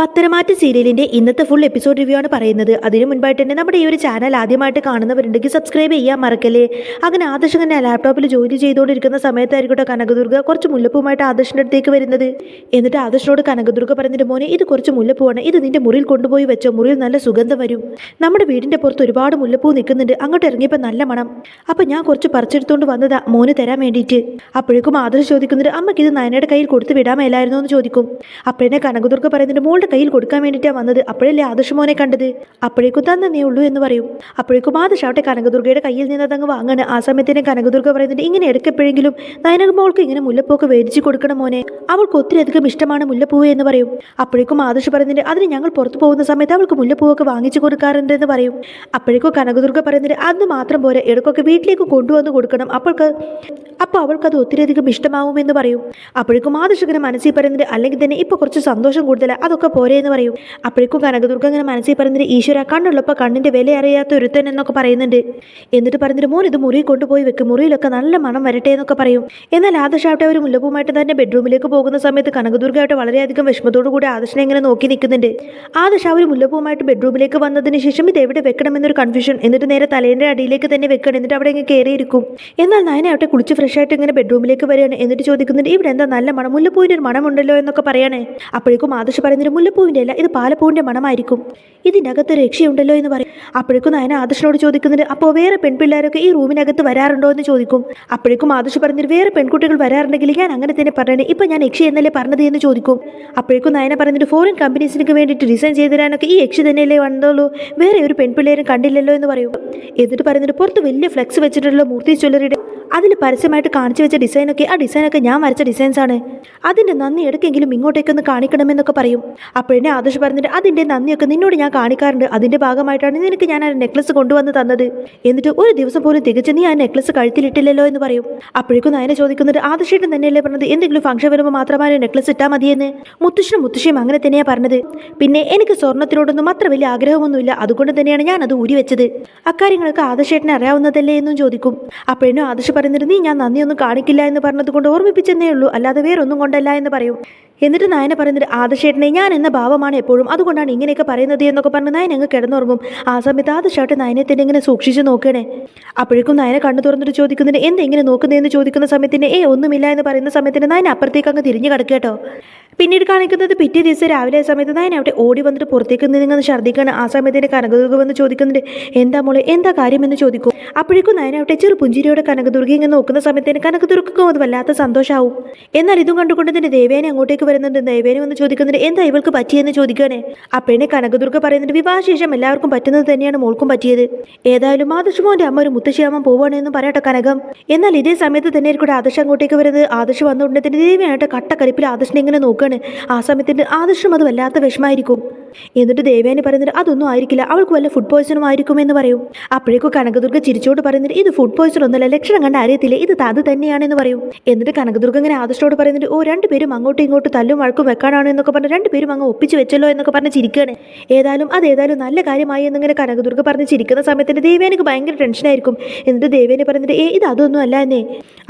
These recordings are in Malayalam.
പത്തരമാറ്റ് സീരിയലിന്റെ ഇന്നത്തെ ഫുൾ എപ്പിസോഡ് റിവ്യൂ ആണ് പറയുന്നത്. അതിനു മുൻപായിട്ട് തന്നെ നമ്മുടെ ഈ ഒരു ചാനൽ ആദ്യമായിട്ട് കാണുന്നവരുണ്ടെങ്കിൽ സബ്സ്ക്രൈബ് ചെയ്യാൻ മറക്കല്ലേ? അങ്ങനെ ആദർശ് തന്നെ ലാപ്ടോപ്പിൽ ജോലി ചെയ്തുകൊണ്ടിരിക്കുന്ന സമയത്തായിരിക്കട്ടെ കനകദുർഗ കുറച്ച് മുല്ലപ്പൂമായിട്ട് ആദർശിന്റെ അടുത്തേക്ക് വരുന്നത്. എന്നിട്ട് ആദർശിനോട് കനകദുർഗ പറഞ്ഞിട്ട് മോനെ ഇത് കുറച്ച് മുല്ലപ്പൂവാണ്. ഇത് നിന്റെ മുറിയിൽ കൊണ്ടുപോയി വെച്ചോ. മുറിയിൽ നല്ല സുഗന്ധം വരും. നമ്മുടെ വീടിന്റെ പുറത്ത് ഒരുപാട് മുല്ലപ്പൂ നിൽക്കുന്നുണ്ട്. അങ്ങോട്ട് ഇറങ്ങിയപ്പോൾ നല്ല മണം. അപ്പൊ ഞാൻ കുറച്ച് പറിച്ചെടുത്തോണ്ട് വന്നതാ മോന് തരാൻ വേണ്ടിയിട്ട്. അപ്പോഴേക്കും ആദർശ് ചോദിക്കുന്നുണ്ട് അമ്മയ്ക്ക് ഇത് നയനയുടെ കയ്യിൽ കൊടുത്ത് വിടാമല്ലായിരുന്നോ എന്ന് ചോദിക്കും. അപ്പോഴേ കനകദുർഗ പറയുന്നുണ്ട് മോളുടെ കയ്യിൽ കൊടുക്കാൻ വേണ്ടിയിട്ടാണ് വന്നത്. അപ്പോഴല്ലേ ആദർശമോനെ കണ്ടത്? അപ്പോഴേക്കും താൻ തന്നേ ഉള്ളൂ എന്ന് പറയും. അപ്പോഴേക്കും ആദർശ് അവിടെ കനകദുർഗയുടെ കയ്യിൽ നിന്ന് അതങ്ങ് വാങ്ങാണ്. ആ സമയത്തിന് കനകദുർഗ പറയുന്നുണ്ട് ഇങ്ങനെ ഇടയ്ക്കെപ്പോഴെങ്കിലും നയനകുമ്പോൾക്ക് ഇങ്ങനെ മുല്ലപ്പൂക്ക് വേദിച്ച് കൊടുക്കണം മോനെ. അവൾക്ക് ഒത്തിരി അധികം ഇഷ്ടമാണ് മുല്ലപ്പൂവ് എന്ന് പറയും. അപ്പോഴേക്കും ആദർശ് പറയുന്നുണ്ട് അതിന് ഞങ്ങൾ പുറത്തു പോകുന്ന സമയത്ത് അവൾക്ക് മുല്ലപ്പൂവൊക്കെ വാങ്ങിച്ചു കൊടുക്കാറുണ്ട് എന്ന് പറയും. അപ്പോഴേക്കും കനകദുർഗ പറയുന്നുണ്ട് അന്ന് മാത്രം പോരെ ഇടയ്ക്കൊക്കെ വീട്ടിലേക്ക് കൊണ്ടുവന്ന് കൊടുക്കണം. അപ്പോൾക്ക് അപ്പോൾ അവൾക്ക് അത് ഒത്തിരി അധികം ഇഷ്ടമാവുമെന്ന് പറയും. അപ്പോഴേക്കും ആദർശകന് മനസ്സിൽ പറയുന്നുണ്ട് അല്ലെങ്കിൽ തന്നെ ഇപ്പോൾ കുറച്ച് സന്തോഷം കൂടുതലാണ് അതൊക്കെ പോരെ എന്ന് പറയും. അപ്പോഴേക്കും കനകദുർഗ ഇങ്ങനെ മനസ്സിൽ പറയുന്നത് ഈശ്വര കണ്ണുള്ളപ്പോൾ കണ്ണിന്റെ വില അറിയാത്ത ഒരുത്തൻ എന്നൊക്കെ പറയുന്നുണ്ട്. എന്നിട്ട് പറഞ്ഞിട്ട് മോൻ ഇത് മുറി കൊണ്ടുപോയി വെക്കും. മുറിയിലൊക്കെ നല്ല മണം വരട്ടെ എന്നൊക്കെ പറയും. എന്നാൽ ആദർശാവട്ടെ അവർ മുല്ലപ്പൂമായിട്ട് തന്നെ ബെഡ്റൂമിലേക്ക് പോകുന്ന സമയത്ത് കനകദുർഗയായിട്ട് വളരെയധികം വിഷമത്തോടു കൂടി ആദർശനെ ഇങ്ങനെ നോക്കി നിൽക്കുന്നുണ്ട്. ആദർശ അവർ മുല്ലപ്പൂമായിട്ട് ബെഡ്റൂമിലേക്ക് വന്നതിന് ശേഷം ഇത് എവിടെ വെക്കണമെന്നൊരു കൺഫ്യൂഷൻ എന്നിട്ട് നേരെ തലേന്റെ അടിയിലേക്ക് തന്നെ വെക്കണം. എന്നിട്ട് അവിടെ ഇങ്ങനെ കയറിയിരിക്കും. എന്നാൽ നയനാവട്ടെ കുളിച്ച് ഫ്രഷ് ആയിട്ട് ഇങ്ങനെ ബെഡ്റൂമിലേക്ക് വരികയാണ്. എന്നിട്ട് ചോദിക്കുന്നുണ്ട് ഇവിടെ എന്താ നല്ല മണം? മുല്ലപ്പൂവിന്റെ ഒരു മണമുണ്ടല്ലോ എന്നൊക്കെ പറയണേ. അപ്പോഴേക്കും ആദർശ് പറയുന്നത് മുല്ലപ്പൂവിന്റെ അല്ല ഇത് പാലപ്പൂവിന്റെ മണമായിരിക്കും. ഇതിനകത്ത് രക്ഷയുണ്ടല്ലോ എന്ന് പറയും. അപ്പോഴേക്കും നയന ആദർശനോട് ചോദിക്കുന്നുണ്ട് അപ്പോൾ വേറെ പെൺപിള്ളേരൊക്കെ ഈ റൂമിനകത്ത് വരാറുണ്ടോ എന്ന് ചോദിക്കും. അപ്പോഴേക്കും ആദർശ് പറഞ്ഞിട്ട് വേറെ പെൺകുട്ടികൾ വരാറുണ്ടെങ്കിൽ ഞാൻ അങ്ങനെ തന്നെ പറയണേ ഇപ്പം ഞാൻ യക്ഷി എന്നല്ലേ പറഞ്ഞത് എന്ന് ചോദിക്കും. അപ്പോഴേക്കും നയന പറഞ്ഞിട്ട് ഫോറിൻ കമ്പനീസിനൊക്കെ വേണ്ടിയിട്ട് ഡിസൈൻ ചെയ്തു തരാനൊക്കെ ഈ യക്ഷി തന്നെയല്ലേ വന്നുള്ളൂ വേറെ ഒരു പെൺപിള്ളേരും കണ്ടില്ലല്ലോ എന്ന് പറയും. എന്നിട്ട് പറഞ്ഞിട്ട് പുറത്ത് വലിയ ഫ്ലെക്സ് വെച്ചിട്ടുള്ള മൂർത്തി ജ്വല്ലറിയുടെ അതിൽ പരസ്യമായിട്ട് കാണിച്ചു വെച്ച ഡിസൈനൊക്കെ ആ ഡിസൈനൊക്കെ ഞാൻ വരച്ച ഡിസൈൻസ് ആണ്. അതിന്റെ നന്ദി എടുക്കെങ്കിലും ഇങ്ങോട്ടേക്കൊന്ന് കാണിക്കണമെന്നൊക്കെ പറയും. അപ്പോഴേ ആദർശ് പറഞ്ഞിട്ട് അതിന്റെ നന്ദിയൊക്കെ നിന്നോട് ഞാൻ കാണിക്കാറുണ്ട്. അതിന്റെ ഭാഗമായിട്ടാണ് നിനക്ക് ഞാൻ ആ നെക്ലസ് കൊണ്ടുവന്ന് തന്നത്. എന്നിട്ട് ഒരു ദിവസം പോലും തികച്ച് നീ ആ നെക്ലസ് കഴുത്തിലിട്ടില്ലല്ലോ എന്ന് പറയും. അപ്പോഴേക്കും നയനെ ചോദിക്കുന്നത് ആദർശേട്ടൻ തന്നെയല്ലേ പറഞ്ഞത്? എന്തെങ്കിലും ഫംഗ്ഷൻ വരുമ്പോൾ മാത്രമാണ് നെക്ലസ് ഇട്ടാൽ മതിയെന്ന്? മുത്തശ്ശനും മുത്തശ്ശിയും അങ്ങനെ തന്നെയാണ് പറഞ്ഞത്. പിന്നെ എനിക്ക് സ്വർണത്തിനോടൊന്നും അത്ര വലിയ ആഗ്രഹമൊന്നുമില്ല. അതുകൊണ്ട് തന്നെയാണ് ഞാൻ അത് ഊരി വെച്ചത് അക്കാര്യങ്ങളൊക്കെ ആദർശേട്ടനെ അറിയാവുന്നതല്ലേ എന്നും ചോദിക്കും. അപ്പോഴേനും ആദർശ് പറയുന്നത് നീ ഞാൻ നന്ദിയൊന്നും കാണിക്കില്ല എന്ന് പറഞ്ഞത് കൊണ്ട് ഓർമ്മിപ്പിച്ചെന്നേ ഉള്ളൂ. അല്ലാതെ വേറൊന്നും കൊണ്ടല്ല എന്ന് പറയും. എന്നിട്ട് നായന പറയുന്നത് ആദശേട്ടനെ ഞാൻ എന്ന ഭാവമാണ് എപ്പോഴും. അതുകൊണ്ടാണ് ഇങ്ങനെയൊക്കെ പറയുന്നത് എന്നൊക്കെ പറഞ്ഞ് നയൻ അങ്ങ് കിടന്നുറങ്ങും. ആ സമയത്ത് ആദശേട്ടൻ നയനെ തന്നെ ഇങ്ങനെ സൂക്ഷിച്ച് നോക്കണേ. അപ്പോഴേക്കും നയനെ കണ്ണു തുറന്നിട്ട് ചോദിക്കുന്നതിന് എന്താ ഇങ്ങനെ നോക്കുന്നതെന്ന് ചോദിക്കുന്ന സമയത്തിന് ഏ ഒന്നുമില്ല എന്ന് പറയുന്ന സമയത്തിന് നയൻ അപ്പുറത്തേക്ക് അങ്ങ് തിരിഞ്ഞു കിടക്കേട്ടോ പിന്നീട് കാണിക്കുന്നത് പിറ്റേ ദിവസം രാവിലെ സമയത്ത് നയൻ അവിടെ ഓടി വന്നിട്ട് പുറത്തേക്ക് നിന്ന് ഛർദ്ദിക്കാണ് ആ സമയത്തിന് കനകദുർഗ വന്ന് ചോദിക്കുന്നുണ്ട് എന്താ മോളെ എന്താ കാര്യമെന്ന് ചോദിക്കും. അപ്പോഴേക്കും നയൻ അവിടെ ചെറു പുഞ്ചിരിയോടെ കനകദുർഗ ഇങ്ങനെ നോക്കുന്ന സമയത്തിന് കനകദുർഗക്കും അത് വല്ലാത്ത സന്തോഷമാവും എന്നാൽ ഇതും കണ്ടുകൊണ്ട് തന്നെ ദേവേനെ അങ്ങോട്ടേക്ക് വരുന്നുണ്ട്. ദേവേനെ വന്ന് ചോദിക്കുന്നുണ്ട് എന്താ ഇവൾക്ക് പറ്റിയെന്ന് ചോദിക്കുകയാണ് അപ്പോഴേ കനകദുർഗ പറയുന്നുണ്ട് വിവാഹശേഷം എല്ലാവർക്കും പറ്റുന്നത് തന്നെയാണ് മോൾക്കും പറ്റിയത്. ഏതായാലും ആദർശമോന്റെ അമ്മ ഒരു മുത്തശ്ശിയാവാൻ പോവുകയാണെന്ന് പറയട്ടെ കനകം. എന്നാൽ ഇതേ സമയത്ത് തന്നെ ആദർശ് അങ്ങോട്ടേക്ക് വരുന്നത്. ആദർശ് വന്നുകൊണ്ട് തന്നെ ദേവിയായിട്ട് കട്ടക്കരിപ്പിൽ ആദർശിനെ ഇങ്ങനെ നോക്കുകയാണ്. ആ സമയത്തിന്റെ ആദർശം അത് വല്ലാത്ത വിഷമായിരിക്കും എന്നിട്ട് ദേവേനെ പറയുന്നത് അതൊന്നും ആയിരിക്കില്ല. അവൾക്ക് വല്ല ഫുഡ് പോയ്സണും ആയിരിക്കും എന്ന് പറയും. അപ്പോഴേക്കും കനകദുർഗ ചിരിച്ചോട് പറയുന്നത് ഇത് ഫുഡ് പോയ്സൺ ഒന്നല്ല ലക്ഷണം കണ്ട അറിയത്തില്ല? ഇത് അത് തന്നെയാണെന്ന് പറയും. എന്നിട്ട് കനകദുർഗ ഇങ്ങനെ ആദർശോട് പറയുന്നത് ഓ രണ്ടുപേരും അങ്ങോട്ടും ഇങ്ങോട്ടും തല്ലും വഴക്കും വെക്കാനാണോ എന്നൊക്കെ പറഞ്ഞ് രണ്ടുപേരും അങ്ങ് ഒപ്പിച്ച് വെച്ചല്ലോ എന്നൊക്കെ പറഞ്ഞ് ചിരിക്കുകയാണ് ഏതായാലും അത് ഏതായാലും നല്ല കാര്യമായി എന്നിങ്ങനെ കനകദുർഗ പറഞ്ഞ് ചിരിക്കുന്ന സമയത്തിന് ദേവേനക്ക് ഭയങ്കര ടെൻഷനായിരിക്കും എന്നിട്ട് ദേവേനെ പറയുന്നത് ഏ ഇത് അതൊന്നും അല്ല എന്നേ.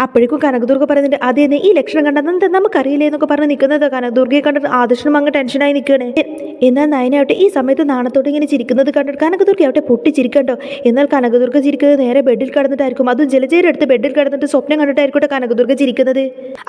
അപ്പോഴേക്കും കനകദുർഗ പറയുന്നുണ്ട് അതേന്നെ ഈ ലക്ഷണം കണ്ടാൽ നമുക്കറിയില്ലേ എന്നൊക്കെ പറഞ്ഞ് നിൽക്കുന്നത് കനകദുർഗയെ കണ്ടിട്ട് ആദർശനും അങ്ങ് ടെൻഷനായി നിൽക്കുകയാണ് എന്നാൽ നയനാവട്ടെ ഈ സമയത്ത് നാണത്തോടെ ഇങ്ങനെ ചിരിക്കുന്നത് കണ്ടിട്ട് കനകദുർഗ ആവട്ടെ പൊട്ടി ചിരിക്കണ്ടോ എന്നാൽ കനകദുർഗ ചിരിക്കുന്നത് നേരെ ബെഡിൽ കിടന്നിട്ടായിരിക്കും. അതും ജലജയുടെ അടുത്ത് ബെഡിൽ കിടന്നിട്ട് സ്വപ്നം കണ്ടിട്ടായിരിക്കട്ടെ കനകദുർഗ ചിരിക്കുന്നത്.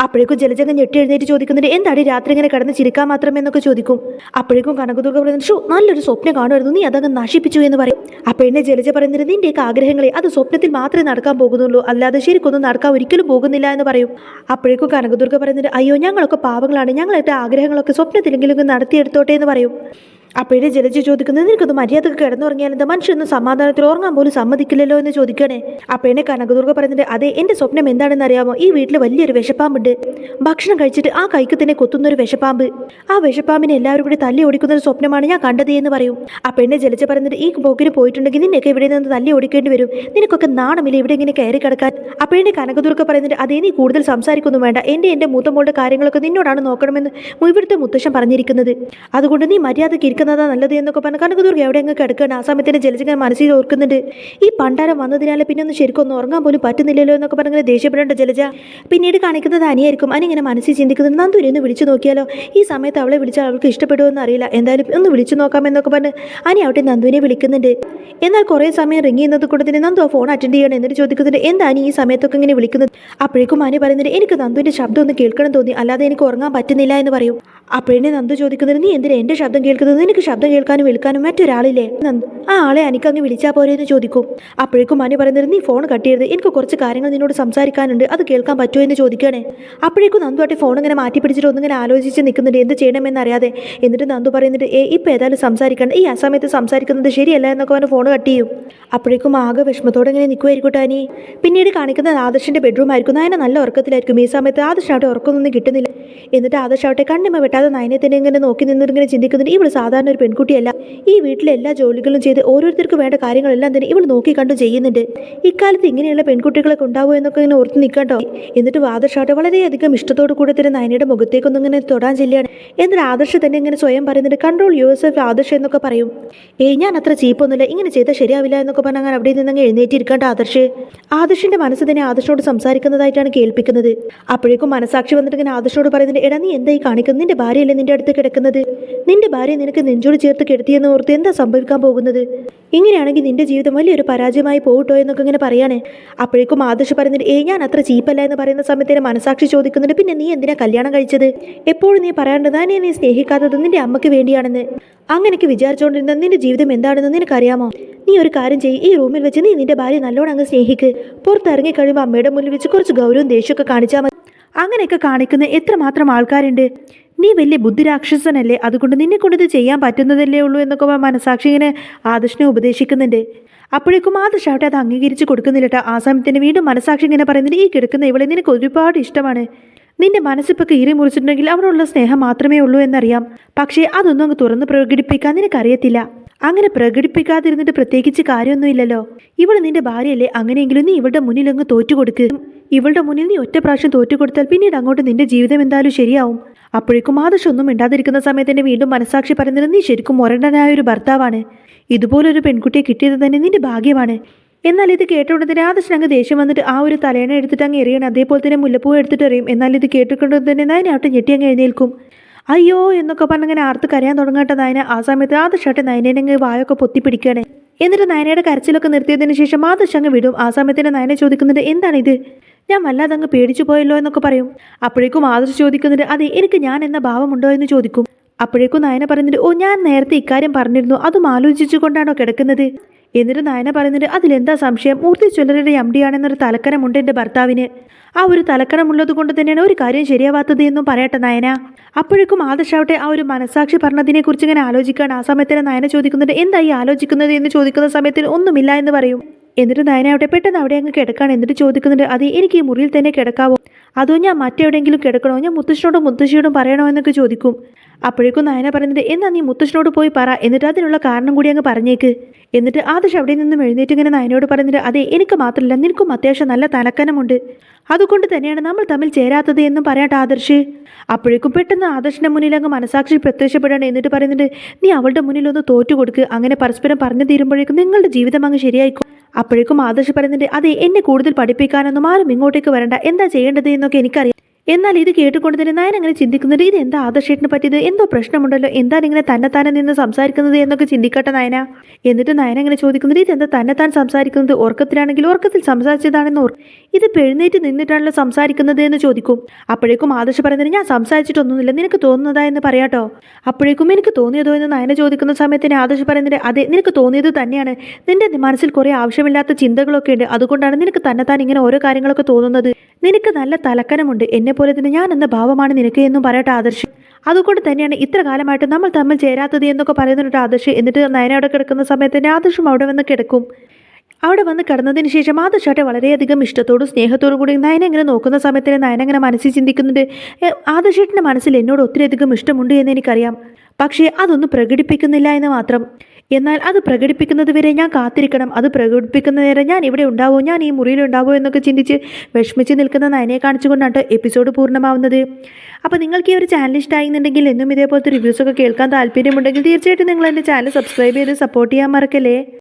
അപ്പോഴേക്കും ജലജങ്ങ് ഞെട്ടി എഴുന്നേറ്റ് ചോദിക്കുന്നുണ്ട് എന്താടി രാത്രി ഇങ്ങനെ കടന്ന് ചിരിക്കാൻ മാത്രമേ എന്നൊക്കെ ചോദിക്കും. അപ്പോഴേക്കും കനകദുർഗ പറയുന്നത് ഷോ നല്ലൊരു സ്വപ്നം കാണുമായിരുന്നു നീ അതങ്ങ് നശിപ്പിച്ചു എന്ന് പറയും. അപ്പോഴേ ജലജ പറയുന്നത് നിന്റെയൊക്കെ ആഗ്രഹങ്ങളെ അത് സ്വപ്നത്തിൽ മാത്രമേ നടക്കാൻ പോകുന്നുള്ളൂ അല്ലാതെ ശരിക്കൊന്നും നടക്കാൻ ഒരിക്കലും പോകുന്നില്ല എന്ന് പറയും. അപ്പോഴേക്കും കനകദുർഗ പറയുന്നത് അയ്യോ ഞങ്ങളൊക്കെ പാവങ്ങളാണ് ഞങ്ങളുടെ ആഗ്രഹങ്ങളൊക്കെ സ്വപ്നത്തിലെങ്കിലും നടത്തിയെടുത്തോട്ടെ എന്ന് പറയും. അപ്പോഴേ ജലജ ചോദിക്കുന്നത് നിനക്കൊന്ന് മര്യാദയ്ക്ക് കിടന്നുറങ്ങിയാൽ എന്താ? മനുഷ്യൊന്നും സമാധാനത്തിൽ ഉറങ്ങാൻ പോലും സമ്മതിക്കില്ലല്ലോ എന്ന് ചോദിക്കണേ അപ്പേനെ കനകദുർഗ പറയുന്നുണ്ട് അതെ എന്റെ സ്വപ്നം എന്താണെന്ന് അറിയാമോ? ഈ വീട്ടിൽ വലിയൊരു വിഷപ്പാമ്പുണ്ട്. ഭക്ഷണം കഴിച്ചിട്ട് ആ കൈക്ക് തന്നെ കൊത്തുന്നൊരു വിഷപ്പാമ്പ്. ആ വിഷപ്പാമ്പിനെ എല്ലാവരും കൂടി തല്ലി ഓടിക്കുന്ന ഒരു സ്വപ്നമാണ് ഞാൻ കണ്ടത് എന്ന് പറയും. പെണ്ണെ ജലജ പറയുന്നത് ഈ പോക്കിന് പോയിട്ടുണ്ടെങ്കിൽ നിന്നെയൊക്കെ ഇവിടെ നിന്ന് തല്ലി ഓടിക്കേണ്ടി വരും. നിനക്കൊക്കെ നാണമില്ല ഇവിടെ ഇങ്ങനെ കയറി കിടക്കാൻ. അപ്പേനെ കനകദുർഗ പറയുന്നുണ്ട് അതേ നീ കൂടുതൽ സംസാരിക്കൊന്നും വേണ്ട. എന്റെ എന്റെ മൂത്തമോളുടെ കാര്യങ്ങളൊക്കെ നിന്നോടാണ് നോക്കണമെന്ന് ഇവിടുത്തെ മുത്തശ്ശൻ പറഞ്ഞിരിക്കുന്നത്. അതുകൊണ്ട് നീ മര്യാദയ്ക്ക് കിടക്കുന്നതാ നല്ലത് എന്നൊക്കെ പറഞ്ഞു. കനകദുർഗ എവിടെ അങ്ങ് കിടക്കുകയാണ്? ആ സമയത്തിന് ജലജിങ്ങനെ മനസ്സിൽ ഓർക്കുന്നുണ്ട്. ഈ പണ്ടാരം വന്നതിനാൽ പിന്നെ ഒന്ന് ശരിക്കും ഒന്ന് ഉറങ്ങാൻ പോലും പറ്റുന്നില്ലല്ലോ എന്നൊക്കെ പറഞ്ഞ് ദേഷ്യപ്പെടേണ്ട ജലജ. പിന്നീട് കാണിക്കുന്നത് അനിയായിരിക്കും. അനി ഇങ്ങനെ മനസ്സിൽ ചിന്തിക്കുന്നത് നന്ദൂരി ഒന്ന് വിളിച്ചു നോക്കിയാലോ? ഈ സമയത്ത് അവളെ വിളിച്ചാൽ അവൾക്ക് ഇഷ്ടപ്പെടുമെന്ന് അറിയില്ല. എന്തായാലും ഒന്ന് വിളിച്ചു നോക്കാമെന്നൊക്കെ പറഞ്ഞ് അനി അവിടെ നന്ദുവിനെ വിളിക്കുന്നുണ്ട്. എന്നാൽ കുറേ സമയം റിങ് ചെയ്യുന്നത് കൊണ്ട് തന്നെ നന്ദു ആ ഫോൺ അറ്റൻഡ് ചെയ്യണം എന്നിട്ട് ചോദിക്കുന്നുണ്ട്. എന്താ അനി ഈ സമയത്തൊക്കെ ഇങ്ങനെ വിളിക്കുന്നത്? അപ്പോഴേക്കും അനി പറയുന്നുണ്ട് എനിക്ക് നന്ദുവിന്റെ ശബ്ദം ഒന്ന് കേൾക്കണം തോന്നി. അല്ലാതെ എനിക്ക് ഉറങ്ങാൻ പറ്റുന്നില്ല എന്ന് പറയും. അപ്പോഴേ നന്ദു ചോദിക്കുന്നത് നീ എന്തിനാ എന്റെ ശബ്ദം കേൾക്കുന്നത്? നിനക്ക് ശബ്ദം കേൾക്കാനും വിളിക്കാനും മറ്റൊരാളില്ലേ? നന്ദ് ആ ആളെ എനിക്കങ്ങ് വിളിച്ചാൽ പോരെ എന്ന് ചോദിക്കും. അപ്പോഴേക്കും മണി പറയുന്നത് നീ ഫോൺ കട്ട് എനിക്ക് കുറച്ച് കാര്യങ്ങൾ നിന്നോട് സംസാരിക്കാനുണ്ട്. അത് കേൾക്കാൻ പറ്റുമോ എന്ന് ചോദിക്കണേ അപ്പോഴേക്കും നന്ദു ആട്ടെ ഫോൺ ഇങ്ങനെ മാറ്റി പിടിച്ചിട്ട് ഒന്നിങ്ങനെ ആലോചിച്ച് നിൽക്കുന്നുണ്ട്. എന്ത് ചെയ്യണമെന്ന് അറിയാതെ എന്നിട്ട് നന്ദു പറയുന്നുണ്ട് ഏ ഇപ്പം ഏതായാലും സംസാരിക്കണം. ഈ അസമയത്ത് സംസാരിക്കുന്നത് ശരിയല്ല എന്നൊക്കെ പറഞ്ഞ് ഫോൺ കട്ട് ചെയ്യും അപ്പോഴേക്കും ആകെ വിഷമത്തോടെ ഇങ്ങനെ നിൽക്കുമായിരിക്കും ടാനി പിന്നീട് കാണിക്കുന്നത് ആദർശിന്റെ ബെഡ്റൂം ആയിരിക്കും. അതിനെ നല്ല ഉറക്കത്തിലായിരിക്കും. ഈ സമയത്ത് ആദർശം അവിടെ ഉറക്കമൊന്നും കിട്ടുന്നില്ല. എന്നിട്ട് ആദർശം അവിടെ കണ്ണിമ വെട്ടാതെ നയനെ നയനത്തിനെ ഇങ്ങനെ നോക്കി നിന്നിങ്ങനെ ഇങ്ങനെ ചിന്തിക്കുന്നുണ്ട്. ഇവൾ സാധാരണ ഒരു പെൺകുട്ടിയല്ല. ഈ വീട്ടിലെ എല്ലാ ജോലികളും ചെയ്ത് ഓരോരുത്തർക്ക് വേണ്ട കാര്യങ്ങളെല്ലാം തന്നെ ഇവൾ നോക്കി കണ്ടു ചെയ്യുന്നുണ്ട്. ഇക്കാലത്ത് ഇങ്ങനെയുള്ള പെൺകുട്ടികളൊക്കെ ഉണ്ടാവുമോ എന്നൊക്കെ ഇങ്ങനെ ഓർത്ത് നിൽക്കണ്ടോ എന്നിട്ട് ആദർശ് അവിടെ വളരെയധികം ഇഷ്ടത്തോടു കൂടെ തന്നെ നയനയുടെ മുഖത്തേക്കൊന്നും ഇങ്ങനെ തൊടാൻ ചെല്ലുകയാണ്. എന്നിട്ട് ആദർശ തന്നെ ഇങ്ങനെ സ്വയം പറയുന്നുണ്ട് കൺട്രോൾ യൂസഫ് ആദർശ എന്നൊക്കെ പറയും. ഏയ് ഞാൻ അത്ര ചീപ്പൊന്നുമില്ല. ഇങ്ങനെ ചെയ്താൽ ശരിയാവില്ല എന്നൊക്കെ പറഞ്ഞാൽ അങ്ങനെ അവിടെ നിന്ന് അങ്ങ് എഴുന്നേറ്റിരിക്കണ്ട ആദർശ്. ആദർശിന്റെ മനസ്സ് തന്നെ ആദർശോട് സംസാരിക്കുന്നതായിട്ടാണ് കേൾപ്പിക്കുന്നത്. അപ്പോഴേക്കും മനസാക്ഷി വന്നിട്ട് ഇങ്ങനെ ആദർശോട് പറയുന്നുണ്ട് എടാ നീ എന്തായി കാണിക്കുന്നത് നിന്റെ ഭാര്യയല്ലേ നിന്റെ അടുത്ത് കിടക്കുന്നത്? നിന്റെ ഭാര്യ നിനക്ക് നെഞ്ചോട് ചേർത്ത് കിടത്തിയെന്ന് ഓർത്ത് എന്താ സംഭവിക്കാൻ പോകുന്നത്? ഇങ്ങനെയാണെങ്കിൽ നിന്റെ ജീവിതം വലിയൊരു പരാജയമായി പോകട്ടോ എന്നൊക്കെ ഇങ്ങനെ പറയാനേ അപ്പോഴേക്കും ആദർശ് പറയുന്നുണ്ട് ഏ ഞാൻ അത്ര ചീപ്പല്ല എന്ന് പറയുന്ന സമയത്ത് എന്നെ മനസാക്ഷി ചോദിക്കുന്നുണ്ട്. പിന്നെ നീ എന്തിനാ കല്യാണം കഴിച്ചത്? എപ്പോഴും നീ പറയാണ്ട് ഞാൻ നീ സ്നേഹിക്കാത്തത് നിന്റെ അമ്മയ്ക്ക് വേണ്ടിയാണെന്ന്. അങ്ങനെയൊക്കെ വിചാരിച്ചുകൊണ്ടിരുന്ന നിന്റെ ജീവിതം എന്താണെന്ന് നിനക്കറിയാമോ? നീ ഒരു കാര്യം ചെയ്യ് ഈ റൂമിൽ വെച്ച് നീ നിന്റെ ഭാര്യ നല്ലോണം അങ്ങ് സ്നേഹിക്ക്. പുറത്തിറങ്ങി കഴിയുമ്പോൾ അമ്മയുടെ മുന്നിൽ വെച്ച് കുറച്ച് ഗൗരവം ദേഷ്യമൊക്കെ കാണിച്ചാൽ മതി. അങ്ങനെയൊക്കെ കാണിക്കുന്ന എത്രമാത്രം ആൾക്കാരുണ്ട്. നീ വലിയ ബുദ്ധിരാക്ഷസനല്ലേ? അതുകൊണ്ട് നിന്നെ കൊണ്ട് ഇത് ചെയ്യാൻ പറ്റുന്നതല്ലേ ഉള്ളൂ എന്നൊക്കെ മനസാക്ഷി ഇങ്ങനെ ആദർശിനെ ഉപദേശിക്കുന്നുണ്ട്. അപ്പോഴേക്കും ആദർശ് ആവട്ടെ അത് അംഗീകരിച്ച് കൊടുക്കുന്നില്ല കേട്ടോ ആ സമയത്തിന് വീണ്ടും മനസാക്ഷി ഇങ്ങനെ പറയുന്നത് ഈ കിടക്കുന്ന ഇവളെ നിനക്ക് ഒരുപാട് ഇഷ്ടമാണ്. നിന്റെ മനസ്സിപ്പോൾ കീറി മുറിച്ചിട്ടുണ്ടെങ്കിൽ അവനുള്ള സ്നേഹം മാത്രമേ ഉള്ളൂ എന്നറിയാം. പക്ഷേ അതൊന്നും അങ്ങ് തുറന്ന് പ്രകടിപ്പിക്കാൻ നിനക്കറിയത്തില്ല. അങ്ങനെ പ്രകടിപ്പിക്കാതിരുന്നിട്ട് പ്രത്യേകിച്ച് കാര്യമൊന്നുമില്ലല്ലോ. ഇവൾ നിന്റെ ഭാര്യയല്ലേ? അങ്ങനെയെങ്കിലും നീ ഇവളുടെ മുന്നിൽ അങ്ങ് തോറ്റുകൊടുക്കും. ഇവളുടെ മുന്നിൽ നീ ഒറ്റ പ്രാവശ്യം തോറ്റുകൊടുത്താൽ പിന്നീട് അങ്ങോട്ട് നിന്റെ ജീവിതം എന്തായാലും ശരിയാവും. അപ്പോഴേക്കും ആദർശ് ഒന്നും മിണ്ടാതിരിക്കുന്ന സമയത്ത് തന്നെ വീണ്ടും മനസാക്ഷി പറയുന്നത് നീ ശരിക്കും മുരണ്ടനായ ഒരു ഭർത്താവാണ്. ഇതുപോലൊരു പെൺകുട്ടിയെ കിട്ടിയത് തന്നെ നിന്റെ ഭാഗ്യമാണ്. എന്നാൽ ഇത് കേട്ടുകൊണ്ട് തന്നെ അങ്ങ് ദേഷ്യം വന്നിട്ട് ആ ഒരു തലേണ എടുത്തിട്ട് അങ്ങ് എറിയണം. അതേപോലെ തന്നെ മുല്ലപ്പൂ എടുത്തിട്ട് എറിയും. എന്നാൽ ഇത് കേട്ടുകൊണ്ട് തന്നെ നയനാട്ട് ഞെട്ടി അങ്ങ് എഴുന്നേൽക്കും. അയ്യോ എന്നൊക്കെ പറഞ്ഞ് അങ്ങനെ ആർത്ത് കരയാൻ തുടങ്ങാട്ട നയന. ആ സമയത്ത് ആദർശാട്ടെ നയനേനെ വായൊക്കെ പൊത്തിപ്പിടിക്കുകയാണ്. എന്നിട്ട് നയനയുടെ കരച്ചിലൊക്കെ നിർത്തിയതിന് ശേഷം ആദർശ് അങ്ങ് വിടും. ആ സമയത്തിന് നയനെ ചോദിക്കുന്നുണ്ട് എന്താണിത് ഞാൻ വല്ലാതെ അങ്ങ് പേടിച്ചു പോയല്ലോ എന്നൊക്കെ പറയും. അപ്പോഴേക്കും ആദർശ് ചോദിക്കുന്നുണ്ട് അതെ എനിക്ക് ഞാൻ എന്ന ഭാവമുണ്ടോ എന്ന് ചോദിക്കും. അപ്പോഴേക്കും നയന പറയുന്നുണ്ട് ഓ ഞാൻ നേരത്തെ ഇക്കാര്യം പറഞ്ഞിരുന്നു. അതും ആലോചിച്ചുകൊണ്ടാണോ കിടക്കുന്നത്? എന്നിട്ട് നയന പറയുന്നുണ്ട് അതിലെന്താ സംശയം? മൂർത്തി ജ്വല്ലറിയുടെ എം ഡി ആണെന്നൊരു തലക്കനമുണ്ട് എന്റെ ഭർത്താവിന്. ആ ഒരു തലക്കനമുള്ളത് കൊണ്ട് തന്നെയാണ് ഒരു കാര്യം ശരിയാവാത്തത് എന്നും പറയട്ടെ നയന. അപ്പോഴേക്കും ആദർശാവട്ടെ ആ ഒരു മനസാക്ഷി പറഞ്ഞതിനെക്കുറിച്ച് ഇങ്ങനെ ആലോചിക്കാൻ ആ സമയത്തിന് നയന ചോദിക്കുന്നുണ്ട് എന്തായി ആലോചിക്കുന്നത്? എന്ന് ചോദിക്കുന്ന സമയത്തിൽ ഒന്നുമില്ല എന്ന് പറയും. എന്നിട്ട് നയന അവിടെ പെട്ടെന്ന് അവിടെ അങ്ങ് കിടക്കാണ്. എന്നിട്ട് ചോദിക്കുന്നുണ്ട് അത് എനിക്ക് ഈ മുറിയിൽ തന്നെ കിടക്കാവോ? അതോ ഞാൻ മറ്റെവിടെയെങ്കിലും കിടക്കണോ? ഞാൻ മുത്തശ്ശനോടും മുത്തശ്ശിയോടും പറയണോ? എന്നൊക്കെ ചോദിക്കും. അപ്പോഴേക്കും നയന പറയുന്നത് എന്നാ നീ മുത്തശ്ശനോട് പോയി പറ. എന്നിട്ട് അതിനുള്ള കാരണം കൂടി അങ്ങ് പറഞ്ഞേക്ക്. എന്നിട്ട് ആദർശ് അവിടെ നിന്നും എഴുന്നേറ്റ് ഇങ്ങനെ നയനോട് പറഞ്ഞിട്ട് അതെ എനിക്ക് മാത്രമല്ല നിനക്കും അത്യാവശ്യം നല്ല തലക്കനമുണ്ട്. അതുകൊണ്ട് തന്നെയാണ് നമ്മൾ തമ്മിൽ ചേരാത്തത് എന്നും പറയാട്ടെ ആദർശ്. അപ്പോഴേക്കും പെട്ടെന്ന് ആദർശിന്റെ മുന്നിൽ അങ്ങ് മനസാക്ഷി പ്രത്യക്ഷപ്പെടുകയാണ്. എന്നിട്ട് പറയുന്നുണ്ട് നീ അവളുടെ മുന്നിൽ ഒന്ന് തോറ്റു കൊടുക്ക്. അങ്ങനെ പരസ്പരം പറഞ്ഞു തീരുമ്പോഴേക്കും നിങ്ങളുടെ ജീവിതം അങ്ങ് ശരിയായിക്കും. അപ്പോഴേക്കും ആദർശ് പറയുന്നുണ്ട് അതെ എന്നെ കൂടുതൽ പഠിപ്പിക്കാനൊന്നും ആരും ഇങ്ങോട്ടേക്ക് വരണ്ട. എന്താ ചെയ്യേണ്ടത് എന്നൊക്കെ എനിക്കറിയാം. എന്നാൽ ഇത് കേട്ടുകൊണ്ട് തന്നെ നയൻ അങ്ങനെ ചിന്തിക്കുന്നുണ്ട് ഇത് എന്താ ആദർശേട്ടിന് പറ്റിയത്? എന്തോ പ്രശ്നമുണ്ടല്ലോ? എന്താണ് ഇങ്ങനെ തന്നെത്താനെ നിന്ന് സംസാരിക്കുന്നത് എന്നൊക്കെ ചിന്തിക്കട്ടെ നയന? എന്നിട്ട് നയന അങ്ങനെ ചോദിക്കുന്നത് ഇതെന്താ തന്നെത്താൻ സംസാരിക്കുന്നത്? ഉറക്കത്തിലാണെങ്കിൽ ഉറക്കത്തിൽ സംസാരിച്ചതാണെന്ന് ഓർ ഇത് പെഴുന്നേറ്റ് നിന്നിട്ടാണല്ലോ സംസാരിക്കുന്നത് എന്ന് ചോദിക്കും. അപ്പോഴേക്കും ആദർശ് പറയുന്നത് ഞാൻ സംസാരിച്ചിട്ടൊന്നുമില്ല. നിനക്ക് തോന്നുന്നതാ എന്ന് പറയാട്ടോ. അപ്പോഴേക്കും എനിക്ക് തോന്നിയതോ? എന്ന് നയന ചോദിക്കുന്ന സമയത്തിന് ആദർശ് പറയുന്നത് അതെ നിനക്ക് തോന്നിയത് തന്നെയാണ്. നിന്റെ മനസ്സിൽ കുറേ ആവശ്യമില്ലാത്ത ചിന്തകളൊക്കെ ഉണ്ട്. അതുകൊണ്ടാണ് നിനക്ക് തന്നെത്താൻ ഇങ്ങനെ ഓരോ കാര്യങ്ങളൊക്കെ തോന്നുന്നത്. നിനക്ക് നല്ല തലക്കനമുണ്ട്. എന്നെ പോലെ തന്നെ ഞാൻ എന്ന ഭാവമാണ് നിനക്ക് എന്നും പറയട്ടെ ആദർശ്. അതുകൊണ്ട് തന്നെയാണ് ഇത്ര കാലമായിട്ട് നമ്മൾ തമ്മിൽ ചേരാത്തത് എന്നൊക്കെ പറയുന്നുണ്ട് ആദർശ്. എന്നിട്ട് നയന അവിടെ കിടക്കുന്ന സമയത്ത് തന്നെ ആദർശും അവിടെ വന്ന് കിടക്കും. അവിടെ വന്ന് കിടന്നതിന് ശേഷം ആദർശാട്ടെ വളരെയധികം ഇഷ്ടത്തോടും സ്നേഹത്തോടും കൂടി നയന ഇങ്ങനെ നോക്കുന്ന സമയത്ത് നയന ഇങ്ങനെ മനസ്സിൽ ചിന്തിക്കുന്നുണ്ട്. "ഏ, ആദർശേട്ടന്റെ മനസ്സിൽ എന്നോട് ഒത്തിരിയധികം ഇഷ്ടമുണ്ട് എന്ന് എനിക്കറിയാം. പക്ഷേ അതൊന്നും പ്രകടിപ്പിക്കുന്നില്ല എന്ന് മാത്രം. എന്നാൽ അത് പ്രകടിപ്പിക്കുന്നത് വരെ ഞാൻ കാത്തിരിക്കണം. അത് പ്രകടിപ്പിക്കുന്ന നേരം ഞാൻ ഇവിടെ ഉണ്ടാവോ? ഞാൻ ഈ മുറിയിൽ ഉണ്ടാവോ എന്നൊക്കെ ചിന്തിച്ച് വിഷമിച്ച് നിൽക്കുന്ന നയനെ കാണിച്ചുകൊണ്ടാണ് എപ്പിസോഡ് പൂർണമാവുന്നത്. അപ്പോൾ നിങ്ങൾക്ക് ഈ ഒരു ചാനൽ ഇഷ്ടമായിരുന്നുണ്ടെങ്കിൽ എന്നും ഇതേപോലത്തെ റിവ്യൂസൊക്കെ കേൾക്കാൻ താല്പര്യമുണ്ടെങ്കിൽ തീർച്ചയായിട്ടും നിങ്ങൾ എന്റെ ചാനൽ സബ്സ്ക്രൈബ് ചെയ്ത് സപ്പോർട്ട് ചെയ്യാൻ മറക്കല്ലേ?